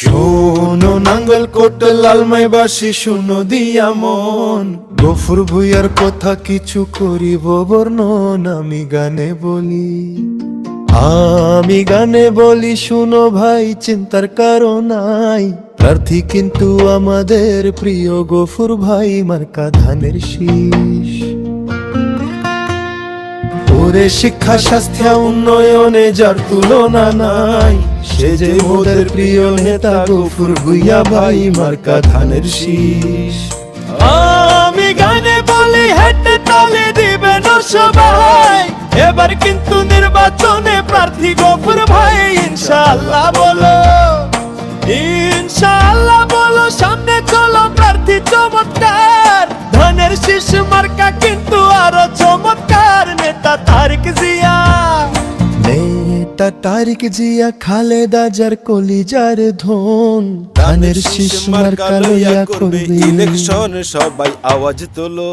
শোনো নাঙ্গল কোট লালমাই বাসি শুনো দিয়া মন। গফুর ভুইয়ার কথা কিছু করিব, বর্ণন আমি গানে বলি। আমি গানে বলি, শুনো ভাই, চিন্তার কারণ নাই। প্রার্থী কিন্তু আমাদের প্রিয় গফুর ভাই, মার্কা ধানের শীষ। ওরে শিক্ষা, স্বাস্থ্য, উন্নয়নে যার তুলনা নাই। সে যে মোদের প্রিয় নেতা গফুর ভুইয়া ভাই, মার্কা ধানের শীষ। আমি গানে বলি, হেঁটে তালে দিবেন সবাই। এবার কিন্তু নির্বাচনে প্রার্থী গফুর ভাই, ইনশাআল্লাহ বলো। ইনশাআল্লাহ বলো, সামনে চলো প্রার্থী চমৎকার। ধানের শীষ মার্কা কিন্তু আরও চমৎকার। নেতা তারিক জিয়া খালেদা যার কলিজার ধন। ধানের শিশু মার্কা লইয়া করবে। ইলেকশন সবাই আওয়াজ তোলো।